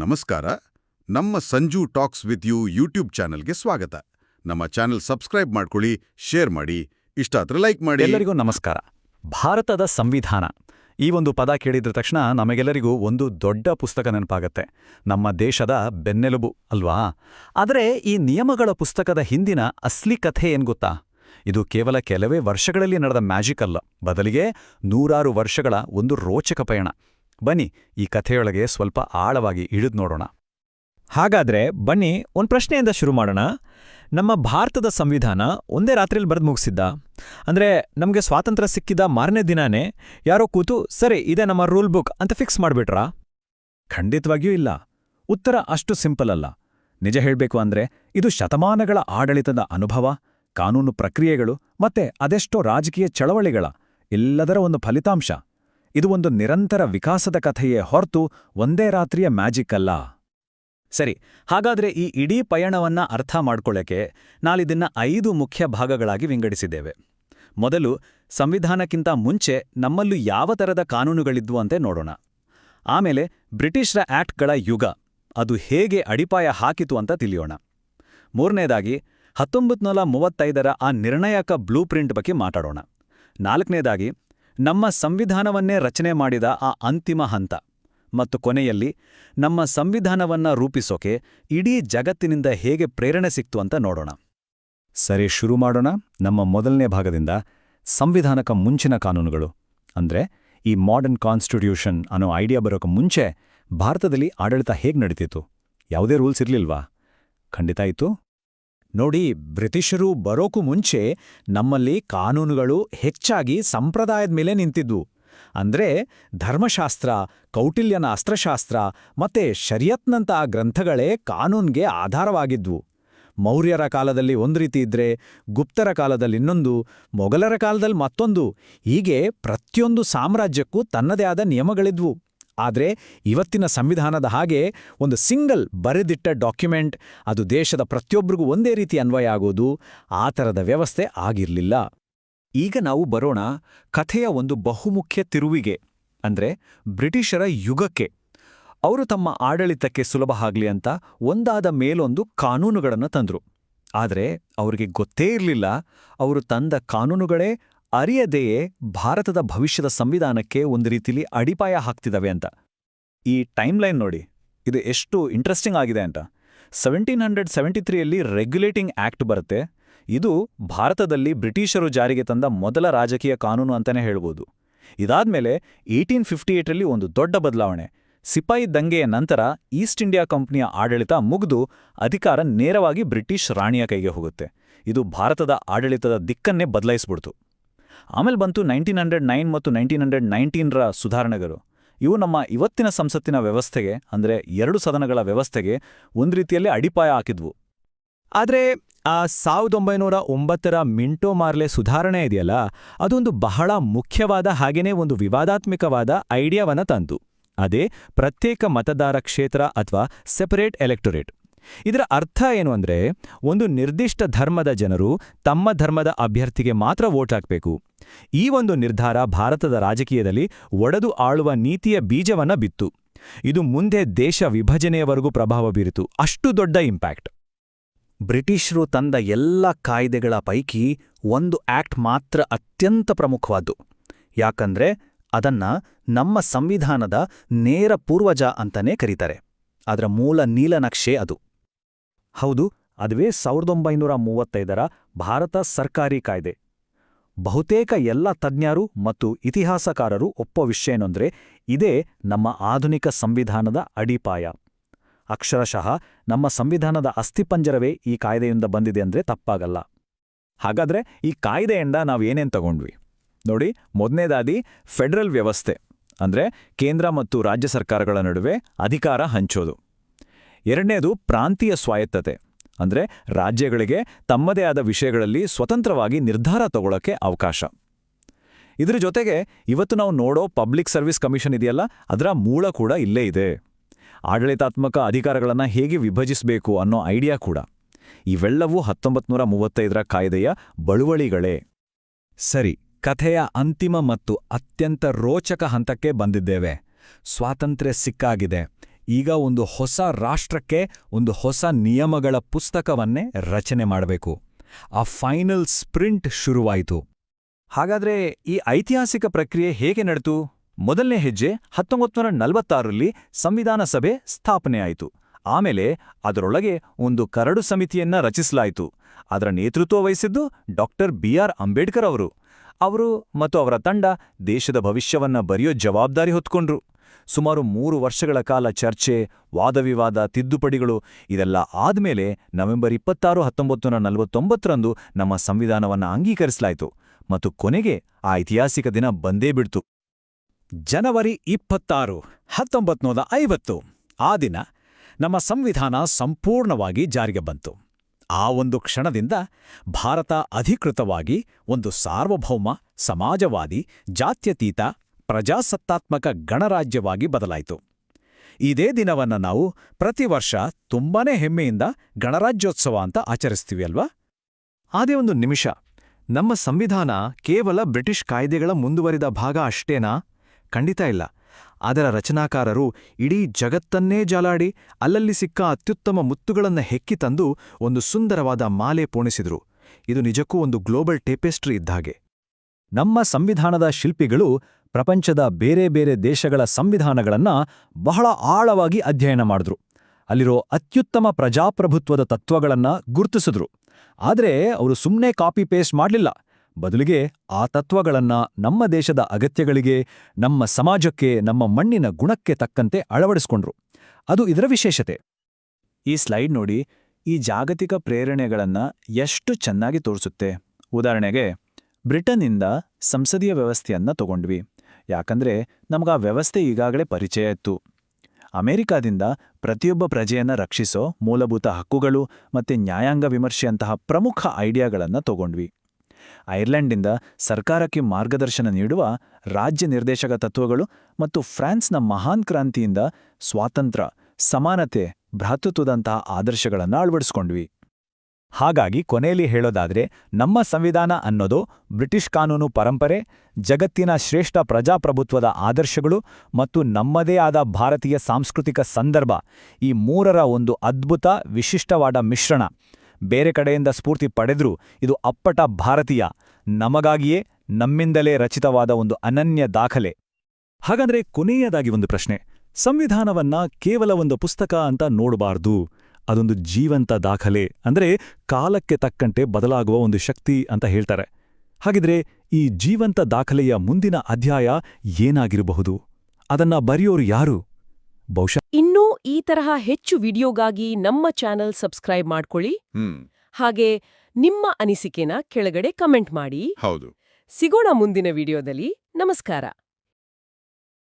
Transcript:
ನಮಸ್ಕಾರ. ನಮ್ಮ Sanju talks with you YouTube ಚಾನೆಲ್ಗೆ ಸ್ವಾಗತ. ನಮ್ಮ ಚಾನೆಲ್ ಸಬ್ಸ್ಕ್ರೈಬ್ ಮಾಡ್ಕೊಳ್ಳಿ, ಶೇರ್ ಮಾಡಿ, ಇಷ್ಟ ಆದ್ರೆ ಲೈಕ್ ಮಾಡಿ. ಎಲ್ಲರಿಗೂ ನಮಸ್ಕಾರ. ಭಾರತದ ಸಂವಿಧಾನ. ಈ ಒಂದು ಪದ ಕೇಳಿದ ತಕ್ಷಣ ನಮಗೆಲ್ಲರಿಗೂ ಒಂದು ದೊಡ್ಡ ಪುಸ್ತಕ ನೆನಪಾಗತ್ತೆ. ನಮ್ಮ ದೇಶದ ಬೆನ್ನೆಲುಬು, ಅಲ್ವಾ? ಆದರೆ ಈ ನಿಯಮಗಳ ಪುಸ್ತಕದ ಹಿಂದಿನ ಅಸ್ಲಿ ಕಥೆ ಏನ್ ಗೊತ್ತಾ? ಇದು ಕೇವಲ ಕೆಲವೇ ವರ್ಷಗಳಲ್ಲಿ ನಡೆದ ಮ್ಯಾಜಿಕ್ ಅಲ್ಲ. ಬದಲಿಗೆ ನೂರಾರು ವರ್ಷಗಳ ಒಂದು ರೋಚಕ ಪಯಣ. ಬನ್ನಿ, ಈ ಕಥೆಯೊಳಗೆ ಸ್ವಲ್ಪ ಆಳವಾಗಿ ಇಳಿದು ನೋಡೋಣ. ಹಾಗಾದ್ರೆ ಬನ್ನಿ, ಒಂದು ಪ್ರಶ್ನೆಯಿಂದ ಶುರು ಮಾಡೋಣ. ನಮ್ಮ ಭಾರತದ ಸಂವಿಧಾನ ಒಂದೇ ರಾತ್ರಿಯಲ್ಲಿ ಬರೆದು ಮುಗಿಸಿದ್ದ. ಅಂದ್ರೆ ನಮಗೆ ಸ್ವಾತಂತ್ರ್ಯ ಸಿಕ್ಕಿದ ಮಾರನೇ ದಿನಾನೇ ಯಾರೋ ಕೂತು, ಸರಿ, ಇದೇ ನಮ್ಮ ರೂಲ್ ಬುಕ್ ಅಂತ ಫಿಕ್ಸ್ ಮಾಡಿಬಿಟ್ರಾ? ಖಂಡಿತವಾಗಿಯೂ ಇಲ್ಲ. ಉತ್ತರ ಅಷ್ಟು ಸಿಂಪಲ್ ಅಲ್ಲ. ನಿಜ ಹೇಳಬೇಕು ಅಂದ್ರೆ, ಇದು ಶತಮಾನಗಳ ಆಡಳಿತದ ಅನುಭವ, ಕಾನೂನು ಪ್ರಕ್ರಿಯೆಗಳು, ಮತ್ತೆ ಅದೆಷ್ಟೋ ರಾಜಕೀಯ ಚಳವಳಿಗಳ ಎಲ್ಲದರ ಒಂದು ಫಲಿತಾಂಶ. ಇದು ಒಂದು ನಿರಂತರ ವಿಕಾಸದ ಕಥೆಯೇ ಹೊರತು ಒಂದೇ ರಾತ್ರಿಯ ಮ್ಯಾಜಿಕ್ ಅಲ್ಲ. ಸರಿ, ಹಾಗಾದ್ರೆ ಈ ಇಡೀ ಪಯಣವನ್ನ ಅರ್ಥ ಮಾಡ್ಕೊಳ್ಳೋಕೆ ನಾಳಿದನ್ನ ಐದು ಮುಖ್ಯ ಭಾಗಗಳಾಗಿ ವಿಂಗಡಿಸಿದ್ದೇವೆ. ಮೊದಲು, ಸಂವಿಧಾನಕ್ಕಿಂತ ಮುಂಚೆ ನಮ್ಮಲ್ಲೂ ಯಾವ ತರದ ಕಾನೂನುಗಳಿದ್ವು ಅಂತೆ ನೋಡೋಣ. ಆಮೇಲೆ, ಬ್ರಿಟಿಷರ ಆಕ್ಟ್ಗಳ ಯುಗ, ಅದು ಹೇಗೆ ಅಡಿಪಾಯ ಹಾಕಿತು ಅಂತ ತಿಳಿಯೋಣ. ಮೂರನೇದಾಗಿ ಹತ್ತೊಂಬತ್ತು ಮೂವತ್ತೈದರ ಆ ನಿರ್ಣಾಯಕ ಬ್ಲೂ ಪ್ರಿಂಟ್ ಬಗ್ಗೆ ಮಾತಾಡೋಣ. ನಾಲ್ಕನೇದಾಗಿ ನಮ್ಮ ಸಂವಿಧಾನವನ್ನೇ ರಚನೆ ಮಾಡಿದ ಆ ಅಂತಿಮ ಹಂತ. ಮತ್ತು ಕೊನೆಯಲ್ಲಿ, ನಮ್ಮ ಸಂವಿಧಾನವನ್ನ ರೂಪಿಸೋಕೆ ಇಡೀ ಜಗತ್ತಿನಿಂದ ಹೇಗೆ ಪ್ರೇರಣೆ ಸಿಕ್ತು ಅಂತ ನೋಡೋಣ. ಸರಿ, ಶುರು ಮಾಡೋಣ. ನಮ್ಮ ಮೊದಲನೇ ಭಾಗದಿಂದ ಸಂವಿಧಾನಕ ಮುಂಚಿನ ಕಾನೂನುಗಳು. ಅಂದ್ರೆ, ಈ ಮಾಡರ್ನ್ ಕಾನ್ಸ್ಟಿಟ್ಯೂಷನ್ ಅನ್ನೋ ಐಡಿಯಾ ಬರೋಕೆ ಮುಂಚೆ ಭಾರತದಲ್ಲಿ ಆಡಳಿತ ಹೇಗೆ ನಡೀತಿತ್ತು? ಯಾವುದೇ ರೂಲ್ಸ್ ಇರಲಿಲ್ವಾ? ಖಂಡಿತ ಇತ್ತು. ನೋಡಿ, ಬ್ರಿಟಿಷರು ಬರೋಕು ಮುಂಚೆ ನಮ್ಮಲ್ಲಿ ಕಾನೂನುಗಳು ಹೆಚ್ಚಾಗಿ ಸಂಪ್ರದಾಯದ ಮೇಲೆ ನಿಂತಿದ್ವು. ಅಂದ್ರೆ ಧರ್ಮಶಾಸ್ತ್ರ, ಕೌಟಿಲ್ಯನ ಅಸ್ತ್ರಶಾಸ್ತ್ರ ಮತ್ತೆ ಶರಿಯತ್ನಂತಹ ಗ್ರಂಥಗಳೇ ಕಾನೂನ್ಗೆ ಆಧಾರವಾಗಿದ್ವು. ಮೌರ್ಯರ ಕಾಲದಲ್ಲಿ ಒಂದು ರೀತಿ ಇದ್ರೆ ಗುಪ್ತರ ಕಾಲದಲ್ಲಿ ಇನ್ನೊಂದು, ಮೊಘಲರ ಕಾಲದಲ್ಲಿ ಮತ್ತೊಂದು. ಹೀಗೆ ಪ್ರತಿಯೊಂದು ಸಾಮ್ರಾಜ್ಯಕ್ಕೂ ತನ್ನದೇ ಆದ ನಿಯಮಗಳಿದ್ವು. ಆದರೆ ಇವತ್ತಿನ ಸಂವಿಧಾನದ ಹಾಗೆ ಒಂದು ಸಿಂಗಲ್ ಬರೆದಿಟ್ಟ ಡಾಕ್ಯುಮೆಂಟ್, ಅದು ದೇಶದ ಪ್ರತಿಯೊಬ್ಬರಿಗೂ ಒಂದೇ ರೀತಿ ಅನ್ವಯ ಆಗೋದು ಆ ಥರದ ವ್ಯವಸ್ಥೆ ಆಗಿರಲಿಲ್ಲ. ಈಗ ನಾವು ಬರೋಣ ಕಥೆಯ ಒಂದು ಬಹುಮುಖ್ಯ ತಿರುವಿಗೆ, ಅಂದ್ರೆ ಬ್ರಿಟಿಷರ ಯುಗಕ್ಕೆ. ಅವರು ತಮ್ಮ ಆಡಳಿತಕ್ಕೆ ಸುಲಭ ಆಗಲಿ ಅಂತ ಒಂದಾದ ಮೇಲೊಂದು ಕಾನೂನುಗಳನ್ನು ತಂದ್ರು. ಆದರೆ ಅವರಿಗೆ ಗೊತ್ತೇ ಇರಲಿಲ್ಲ, ಅವರು ತಂದ ಕಾನೂನುಗಳೇ ಅರಿಯದೆಯೇ ಭಾರತದ ಭವಿಷ್ಯದ ಸಂವಿಧಾನಕ್ಕೆ ಒಂದು ರೀತಿಲಿ ಅಡಿಪಾಯ ಹಾಕ್ತಿದ್ದಾವೆ ಅಂತ. ಈ ಟೈಮ್ಲೈನ್ ನೋಡಿ, ಇದು ಎಷ್ಟು ಇಂಟ್ರೆಸ್ಟಿಂಗ್ ಆಗಿದೆ ಅಂತ. ಸೆವೆಂಟೀನ್ ಹಂಡ್ರೆಡ್ ಸೆವೆಂಟಿ ತ್ರೀಯಲ್ಲಿ ರೆಗ್ಯುಲೇಟಿಂಗ್ ಆಕ್ಟ್ ಬರುತ್ತೆ. ಇದು ಭಾರತದಲ್ಲಿ ಬ್ರಿಟಿಷರು ಜಾರಿಗೆ ತಂದ ಮೊದಲ ರಾಜಕೀಯ ಕಾನೂನು ಅಂತಲೇ ಹೇಳ್ಬೋದು. ಇದಾದ್ಮೇಲೆ ಏಯ್ಟೀನ್ ಫಿಫ್ಟಿ ಏಟಲ್ಲಿ ಒಂದು ದೊಡ್ಡ ಬದಲಾವಣೆ. ಸಿಪಾಯಿ ದಂಗೆಯ ನಂತರ ಈಸ್ಟ್ ಇಂಡಿಯಾ ಕಂಪನಿಯ ಆಡಳಿತ ಮುಗಿದು ಅಧಿಕಾರ ನೇರವಾಗಿ ಬ್ರಿಟಿಷ್ ರಾಣಿಯ ಕೈಗೆ ಹೋಗುತ್ತೆ. ಇದು ಭಾರತದ ಆಡಳಿತದ ದಿಕ್ಕನ್ನೇ ಬದಲಾಯಿಸ್ಬಿಡ್ತು. ಆಮೇಲೆ ಬಂತು ನೈನ್ಟೀನ್ ಹಂಡ್ರೆಡ್ ನೈನ್ ಮತ್ತು ನೈನ್ಟೀನ್ ಹಂಡ್ರೆಡ್ ನೈನ್ಟೀನ್ರ ಸುಧಾರಣೆಗಳು ಇವು ನಮ್ಮ ಇವತ್ತಿನ ಸಂಸತ್ತಿನ ವ್ಯವಸ್ಥೆಗೆ, ಅಂದರೆ ಎರಡು ಸದನಗಳ ವ್ಯವಸ್ಥೆಗೆ ಒಂದು ರೀತಿಯಲ್ಲಿ ಅಡಿಪಾಯ ಹಾಕಿದ್ವು. ಆದರೆ ಆ ಸಾವಿರದ ಒಂಬೈನೂರ ಒಂಬತ್ತರ ಮಿಂಟೋ ಮಾರ್ಲೆ ಸುಧಾರಣೆ ಇದೆಯಲ್ಲ, ಅದೊಂದು ಬಹಳ ಮುಖ್ಯವಾದ ಹಾಗೇನೇ ಒಂದು ವಿವಾದಾತ್ಮಕವಾದ ಐಡಿಯಾವನ್ನ ತಂತು ಅದೇ ಪ್ರತ್ಯೇಕ ಮತದಾರ ಕ್ಷೇತ್ರ ಅಥವಾ ಸೆಪರೇಟ್ ಎಲೆಕ್ಟೊರೇಟ್ ಇದರ ಅರ್ಥ ಏನು ಅಂದರೆ ಒಂದು ನಿರ್ದಿಷ್ಟ ಧರ್ಮದ ಜನರು ತಮ್ಮ ಧರ್ಮದ ಅಭ್ಯರ್ಥಿಗೆ ಮಾತ್ರ ವೋಟ್ ಹಾಕಬೇಕು. ಈ ಒಂದು ನಿರ್ಧಾರ ಭಾರತದ ರಾಜಕೀಯದಲ್ಲಿ ಒಡೆದು ಆಳುವ ನೀತಿಯ ಬೀಜವನ್ನ ಬಿತ್ತು. ಇದು ಮುಂದೆ ದೇಶ ವಿಭಜನೆಯವರೆಗೂ ಪ್ರಭಾವ ಬೀರಿತು. ಅಷ್ಟು ದೊಡ್ಡ ಇಂಪ್ಯಾಕ್ಟ್ ಬ್ರಿಟಿಷರು ತಂದ ಎಲ್ಲ ಕಾಯ್ದೆಗಳ ಪೈಕಿ ಒಂದು ಆಕ್ಟ್ ಮಾತ್ರ ಅತ್ಯಂತ ಪ್ರಮುಖವಾದ್ದು. ಯಾಕಂದ್ರೆ ಅದನ್ನ ನಮ್ಮ ಸಂವಿಧಾನದ ನೇರ ಪೂರ್ವಜ ಅಂತನೇ ಕರೀತಾರೆ. ಅದರ ಮೂಲ ನೀಲನಕ್ಷೆ ಅದು. ಹೌದು, ಅದುವೇ ಸಾವಿರದ ಒಂಬೈನೂರ ಮೂವತ್ತೈದರ ಭಾರತ ಸರ್ಕಾರಿ ಕಾಯ್ದೆ. ಬಹುತೇಕ ಎಲ್ಲ ತಜ್ಞರು ಮತ್ತು ಇತಿಹಾಸಕಾರರು ಒಪ್ಪೋ ವಿಷಯನೊಂದ್ರೆ, ಇದೇ ನಮ್ಮ ಆಧುನಿಕ ಸಂವಿಧಾನದ ಅಡಿಪಾಯ. ಅಕ್ಷರಶಃ ನಮ್ಮ ಸಂವಿಧಾನದ ಅಸ್ಥಿಪಂಜರವೇ ಈ ಕಾಯ್ದೆಯಿಂದ ಬಂದಿದೆ ಅಂದ್ರೆ ತಪ್ಪಾಗಲ್ಲ. ಹಾಗಾದ್ರೆ ಈ ಕಾಯ್ದೆಯಿಂದ ನಾವೇನೇನ್ ತಗೊಂಡ್ವಿ? ನೋಡಿ ಮೊದಲನೇದಾದಿ ಫೆಡರಲ್ ವ್ಯವಸ್ಥೆ, ಅಂದ್ರೆ ಕೇಂದ್ರ ಮತ್ತು ರಾಜ್ಯ ಸರ್ಕಾರಗಳ ನಡುವೆ ಅಧಿಕಾರ ಹಂಚೋದು. ಎರಡನೇದು ಪ್ರಾಂತೀಯ ಸ್ವಾಯತ್ತತೆ. ಅಂದ್ರೆ ರಾಜ್ಯಗಳಿಗೆ ತಮ್ಮದೇ ಆದ ವಿಷಯಗಳಲ್ಲಿ ಸ್ವತಂತ್ರವಾಗಿ ನಿರ್ಧಾರ ತಗೊಳ್ಳೋಕ್ಕೆ ಅವಕಾಶ. ಇದರ ಜೊತೆಗೆ ಇವತ್ತು ನಾವು ನೋಡೋ ಪಬ್ಲಿಕ್ ಸರ್ವಿಸ್ ಕಮಿಷನ್ ಇದೆಯಲ್ಲ, ಅದರ ಮೂಲ ಕೂಡ ಇಲ್ಲೇ ಇದೆ. ಆಡಳಿತಾತ್ಮಕ ಅಧಿಕಾರಗಳನ್ನು ಹೇಗೆ ವಿಭಜಿಸಬೇಕು ಅನ್ನೋ ಐಡಿಯಾ ಕೂಡ. ಇವೆಲ್ಲವೂ ಹತ್ತೊಂಬತ್ತು ನೂರ ಮೂವತ್ತೈದರ ಕಾಯ್ದೆಯ ಬಳುವಳಿಗಳೇ. ಸರಿ, ಕಥೆಯ ಅಂತಿಮ ಮತ್ತು ಅತ್ಯಂತ ರೋಚಕ ಹಂತಕ್ಕೆ ಬಂದಿದ್ದೇವೆ. ಸ್ವಾತಂತ್ರ್ಯ ಸಿಕ್ಕಾಗಿದೆ. ಈಗ ಒಂದು ಹೊಸ ರಾಷ್ಟ್ರಕ್ಕೆ ಒಂದು ಹೊಸ ನಿಯಮಗಳ ಪುಸ್ತಕವನ್ನೇ ರಚನೆ ಮಾಡಬೇಕು. ಆ ಫೈನಲ್ ಸ್ಪ್ರಿಂಟ್ ಶುರುವಾಯಿತು. ಹಾಗಾದ್ರೆ ಈ ಐತಿಹಾಸಿಕ ಪ್ರಕ್ರಿಯೆ ಹೇಗೆ ನಡೆತು? ಮೊದಲನೇ ಹೆಜ್ಜೆ ಹತ್ತೊಂಬತ್ತು ನೂರ ನಲವತ್ತಾರರಲ್ಲಿ ಸಂವಿಧಾನ ಸಭೆ ಸ್ಥಾಪನೆಯಾಯಿತು ಆಮೇಲೆ ಅದರೊಳಗೆ ಒಂದು ಕರಡು ಸಮಿತಿಯನ್ನ ರಚಿಸಲಾಯಿತು. ಅದರ ನೇತೃತ್ವ ವಹಿಸಿದ್ದು ಡಾಕ್ಟರ್ ಬಿ ಆರ್ ಅಂಬೇಡ್ಕರ್ ಅವರು. ಅವರು ಮತ್ತು ಅವರ ತಂಡ ದೇಶದ ಭವಿಷ್ಯವನ್ನ ಬರೆಯೋ ಜವಾಬ್ದಾರಿ ಹೊತ್ಕೊಂಡ್ರು. ಸುಮಾರು ಮೂರು ವರ್ಷಗಳ ಕಾಲ ಚರ್ಚೆ, ವಾದವಿವಾದ, ತಿದ್ದುಪಡಿಗಳು ಇದೆಲ್ಲ ಆದಮೇಲೆ ನವೆಂಬರ್ ಇಪ್ಪತ್ತಾರು ಹತ್ತೊಂಬತ್ತು ನೂರ ನಲವತ್ತೊಂಬತ್ತರಂದು ನಮ್ಮ ಸಂವಿಧಾನವನ್ನು ಅಂಗೀಕರಿಸಲಾಯಿತು ಮತ್ತು ಕೊನೆಗೆ ಆ ಐತಿಹಾಸಿಕ ದಿನ ಬಂದೇ ಬಿಡ್ತು. ಜನವರಿ ಇಪ್ಪತ್ತಾರು, ಹತ್ತೊಂಬತ್ನೂರ ಐವತ್ತು, ಆ ದಿನ ನಮ್ಮ ಸಂವಿಧಾನ ಸಂಪೂರ್ಣವಾಗಿ ಜಾರಿಗೆ ಬಂತು. ಆ ಒಂದು ಕ್ಷಣದಿಂದ ಭಾರತ ಅಧಿಕೃತವಾಗಿ ಒಂದು ಸಾರ್ವಭೌಮ, ಸಮಾಜವಾದಿ, ಜಾತ್ಯತೀತ ಪ್ರಜಾಸತ್ತಾತ್ಮಕ ಗಣರಾಜ್ಯವಾಗಿ ಬದಲಾಯಿತು. ಇದೇ ದಿನವನ್ನ ನಾವು ಪ್ರತಿ ವರ್ಷ ತುಂಬಾನೇ ಹೆಮ್ಮೆಯಿಂದ ಗಣರಾಜ್ಯೋತ್ಸವ ಅಂತ ಆಚರಿಸ್ತೀವಿ ಅಲ್ವಾ? ಅದೇ ಒಂದು ನಿಮಿಷ. ನಮ್ಮ ಸಂವಿಧಾನ ಕೇವಲ ಬ್ರಿಟಿಷ್ ಕಾಯ್ದೆಗಳ ಮುಂದುವರಿದ ಭಾಗ ಅಷ್ಟೇನಾ? ಖಂಡಿತ ಇಲ್ಲ. ಅದರ ರಚನಾಕಾರರು ಇಡೀ ಜಗತ್ತನ್ನೇ ಜಾಲಾಡಿ ಅಲ್ಲಲ್ಲಿ ಸಿಕ್ಕ ಅತ್ಯುತ್ತಮ ಮುತ್ತುಗಳನ್ನು ಹೆಕ್ಕಿ ತಂದು ಒಂದು ಸುಂದರವಾದ ಮಾಲೆ ಪೋಣಿಸಿದ್ರು. ಇದು ನಿಜಕ್ಕೂ ಒಂದು ಗ್ಲೋಬಲ್ ಟೇಪೆಸ್ಟ್ರಿ ಇದ್ದಾಗೆ ನಮ್ಮ ಸಂವಿಧಾನದ ಶಿಲ್ಪಿಗಳು ಪ್ರಪಂಚದ ಬೇರೆ ಬೇರೆ ದೇಶಗಳ ಸಂವಿಧಾನಗಳನ್ನ ಬಹಳ ಆಳವಾಗಿ ಅಧ್ಯಯನ ಮಾಡಿದ್ರು. ಅಲ್ಲಿರೋ ಅತ್ಯುತ್ತಮ ಪ್ರಜಾಪ್ರಭುತ್ವದ ತತ್ವಗಳನ್ನ ಗುರುತಿಸಿದ್ರು. ಆದರೆ ಅವರು ಸುಮ್ಮನೆ ಕಾಪಿ ಪೇಸ್ಟ್ ಮಾಡಲಿಲ್ಲ. ಬದಲಿಗೆ ಆ ತತ್ವಗಳನ್ನ ನಮ್ಮ ದೇಶದ ಅಗತ್ಯಗಳಿಗೆ, ನಮ್ಮ ಸಮಾಜಕ್ಕೆ, ನಮ್ಮ ಮಣ್ಣಿನ ಗುಣಕ್ಕೆ ತಕ್ಕಂತೆ ಅಳವಡಿಸ್ಕೊಂಡ್ರು. ಅದು ಇದರ ವಿಶೇಷತೆ. ಈ ಸ್ಲೈಡ್ ನೋಡಿ, ಈ ಜಾಗತಿಕ ಪ್ರೇರಣೆಗಳನ್ನ ಎಷ್ಟು ಚೆನ್ನಾಗಿ ತೋರಿಸುತ್ತೆ. ಉದಾಹರಣೆಗೆ, ಬ್ರಿಟನ್ನಿಂದ ಸಂಸದೀಯ ವ್ಯವಸ್ಥೆಯನ್ನ ತಗೊಂಡ್ವಿ. ಯಾಕಂದ್ರೆ ನಮಗಾ ವ್ಯವಸ್ಥೆ ಈಗಾಗಲೇ ಪರಿಚಯ ಇತ್ತು. ಅಮೆರಿಕಾದಿಂದ ಪ್ರತಿಯೊಬ್ಬ ಪ್ರಜೆಯನ್ನ ರಕ್ಷಿಸೋ ಮೂಲಭೂತ ಹಕ್ಕುಗಳು ಮತ್ತೆ ನ್ಯಾಯಾಂಗ ವಿಮರ್ಶೆಯಂತಹ ಪ್ರಮುಖ ಐಡಿಯಾಗಳನ್ನು ತಗೊಂಡ್ವಿ. ಐರ್ಲೆಂಡ್ನಿಂದ ಸರ್ಕಾರಕ್ಕೆ ಮಾರ್ಗದರ್ಶನ ನೀಡುವ ರಾಜ್ಯ ನಿರ್ದೇಶಕ ತತ್ವಗಳು ಮತ್ತು ಫ್ರಾನ್ಸ್ನ ಮಹಾನ್ ಕ್ರಾಂತಿಯಿಂದ ಸ್ವಾತಂತ್ರ್ಯ, ಸಮಾನತೆ, ಭ್ರಾತೃತ್ವದಂತಹ ಆದರ್ಶಗಳನ್ನು ಅಳವಡಿಸ್ಕೊಂಡ್ವಿ. ಹಾಗಾಗಿ ಕೊನೆಯಲ್ಲಿ ಹೇಳೋದಾದ್ರೆ, ನಮ್ಮ ಸಂವಿಧಾನ ಅನ್ನೋದು ಬ್ರಿಟಿಷ್ ಕಾನೂನು ಪರಂಪರೆ, ಜಗತ್ತಿನ ಶ್ರೇಷ್ಠ ಪ್ರಜಾಪ್ರಭುತ್ವದ ಆದರ್ಶಗಳು ಮತ್ತು ನಮ್ಮದೇ ಆದ ಭಾರತೀಯ ಸಾಂಸ್ಕೃತಿಕ ಸಂದರ್ಭ, ಈ ಮೂರರ ಒಂದು ಅದ್ಭುತ ವಿಶಿಷ್ಟವಾದ ಮಿಶ್ರಣ. ಬೇರೆ ಕಡೆಯಿಂದ ಸ್ಫೂರ್ತಿ ಪಡೆದರೂ ಇದು ಅಪ್ಪಟ ಭಾರತೀಯ, ನಮಗಾಗಿಯೇ ನಮ್ಮಿಂದಲೇ ರಚಿತವಾದ ಒಂದು ಅನನ್ಯ ದಾಖಲೆ. ಹಾಗಂದ್ರೆ ಕೊನೆಯದಾಗಿ ಒಂದು ಪ್ರಶ್ನೆ, ಸಂವಿಧಾನವನ್ನ ಕೇವಲ ಒಂದು ಪುಸ್ತಕ ಅಂತ ನೋಡಬಾರ್ದು. ಅದೊಂದು ಜೀವಂತ ದಾಖಲೆ ಅಂದ್ರೆ ಕಾಲಕ್ಕೆ ತಕ್ಕಂತೆ ಬದಲಾಗುವ ಒಂದು ಶಕ್ತಿ ಅಂತ ಹೇಳ್ತಾರೆ. ಹಾಗಿದ್ರೆ ಈ ಜೀವಂತ ದಾಖಲೆಯ ಮುಂದಿನ ಅಧ್ಯಾಯ ಏನಾಗಿರಬಹುದು? ಅದನ್ನ ಬರೆಯೋರು ಯಾರು? ಬಹುಶಃ ಇನ್ನೂ ಈ ತರಹ ಹೆಚ್ಚು ವಿಡಿಯೋಗಾಗಿ ನಮ್ಮ ಚಾನೆಲ್ ಸಬ್ಸ್ಕ್ರೈಬ್ ಮಾಡ್ಕೊಳ್ಳಿ. ಹಾಗೆ ನಿಮ್ಮ ಅನಿಸಿಕೆನ ಕೆಳಗಡೆ ಕಮೆಂಟ್ ಮಾಡಿ. ಹೌದು. ಸಿಗೋಣ ಮುಂದಿನ ವಿಡಿಯೋದಲ್ಲಿ. ನಮಸ್ಕಾರ.